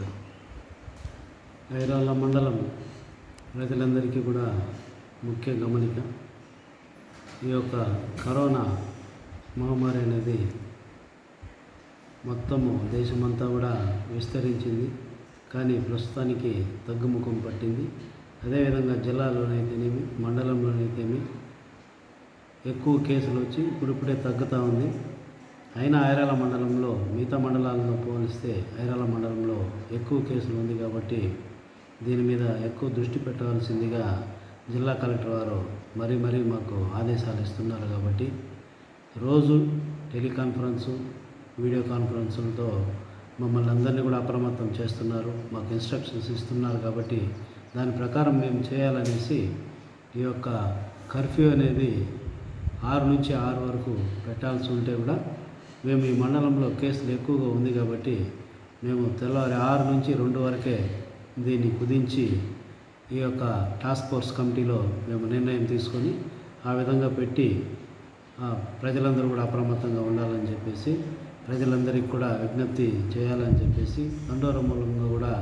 Okay Irala మండలం రైతులందరికీ కూడా ముఖ్య గమనిక ఈ యొక్క కరోనా మహమ్మారి అనేది మొత్తము దేశమంతా కూడా విస్తరించింది. కానీ ప్రస్తుతానికి తగ్గుముఖం పట్టింది. అదేవిధంగా జిల్లాలోనైతేనేమి మండలంలోనైతేమి ఎక్కువ కేసులు వచ్చి ఇప్పుడిప్పుడే తగ్గుతూ ఉంది. అయినా ఐరాల మండలంలో మిగతా మండలాలతో పోలిస్తే ఐరాల మండలంలో ఎక్కువ కేసులు ఉంది కాబట్టి దీని మీద ఎక్కువ దృష్టి పెట్టవలసిందిగా జిల్లా కలెక్టర్ వారు మరీ మరీ మాకు ఆదేశాలు ఇస్తున్నారు కాబట్టి రోజు టెలికాన్ఫరెన్సు వీడియో కాన్ఫరెన్సులతో మమ్మల్ని అందరినీ కూడా అప్రమత్తం చేస్తున్నారు. మాకు ఇన్స్ట్రక్షన్స్ ఇస్తున్నారు కాబట్టి దాని ప్రకారం మేము చేయాలనేసి ఈ యొక్క కర్ఫ్యూ అనేది ఆరు నుంచి ఆరు వరకు పెట్టాల్సి ఉంటే కూడా మేము ఈ మండలంలో కేసులు ఎక్కువగా ఉంది కాబట్టి మేము తెల్లవారి ఆరు నుంచి రెండు వరకే దీన్ని కుదించి ఈ యొక్క టాస్క్ ఫోర్స్ కమిటీలో మేము నిర్ణయం తీసుకొని ఆ విధంగా పెట్టి ప్రజలందరూ కూడా అప్రమత్తంగా ఉండాలని చెప్పేసి ప్రజలందరికీ కూడా విజ్ఞప్తి చేయాలని చెప్పేసి దండోర మూలంగా కూడా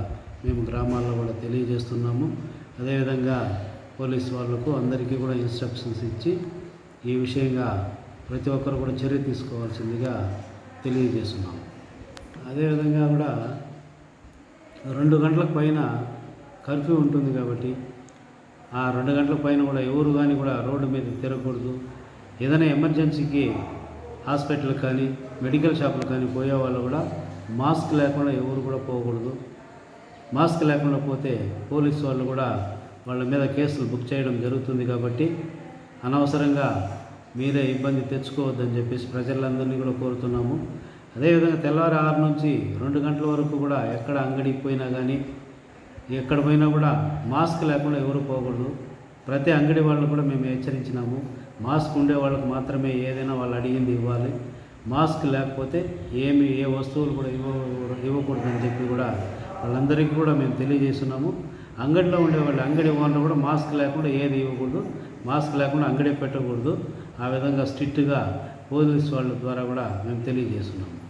మేము గ్రామాల్లో కూడా తెలియజేస్తున్నాము. అదేవిధంగా పోలీస్ వాళ్ళకు అందరికీ కూడా ఇన్స్ట్రక్షన్స్ ఇచ్చి ఈ విషయంగా ప్రతి ఒక్కరు కూడా చర్య తీసుకోవాల్సిందిగా తెలియజేస్తున్నాము. అదేవిధంగా కూడా రెండు గంటలకు పైన కర్ఫ్యూ ఉంటుంది కాబట్టి ఆ రెండు గంటల పైన కూడా ఎవరు కానీ కూడా రోడ్డు మీద తిరగకూడదు. ఏదైనా ఎమర్జెన్సీకి హాస్పిటల్ కానీ మెడికల్ షాపులు కానీ పోయే వాళ్ళు కూడా మాస్క్ లేకుండా ఎవరు కూడా పోకూడదు. మాస్క్ లేకుండా పోతే పోలీసు వాళ్ళు కూడా వాళ్ళ మీద కేసులు బుక్ చేయడం జరుగుతుంది కాబట్టి అనవసరంగా మీరే ఇబ్బంది తెచ్చుకోవద్దని చెప్పేసి ప్రజలందరినీ కూడా కోరుతున్నాము. అదేవిధంగా తెల్లవారి ఆరు నుంచి రెండు గంటల వరకు కూడా ఎక్కడ అంగడికి పోయినా కానీ ఎక్కడ పోయినా కూడా మాస్క్ లేకుండా ఎవరు పోకూడదు. ప్రతి అంగడి వాళ్ళు కూడా మేము హెచ్చరించినాము. మాస్క్ ఉండే వాళ్ళకి మాత్రమే ఏదైనా వాళ్ళు అడిగింది ఇవ్వాలి. మాస్క్ లేకపోతే ఏమి ఏ వస్తువులు కూడా ఇవ్వ ఇవ్వకూడదని చెప్పి కూడా వాళ్ళందరికీ కూడా మేము తెలియజేస్తున్నాము. అంగడిలో ఉండే వాళ్ళు అంగడి ఓనర్ కూడా మాస్క్ లేకుండా ఏది ఇవ్వకూడదు. మాస్క్ లేకుండా అంగడి పెట్టకూడదు. ఆ విధంగా స్ట్రిక్ట్గా పోలీస్ వాళ్ళ ద్వారా కూడా మేము తెలియజేస్తున్నాము.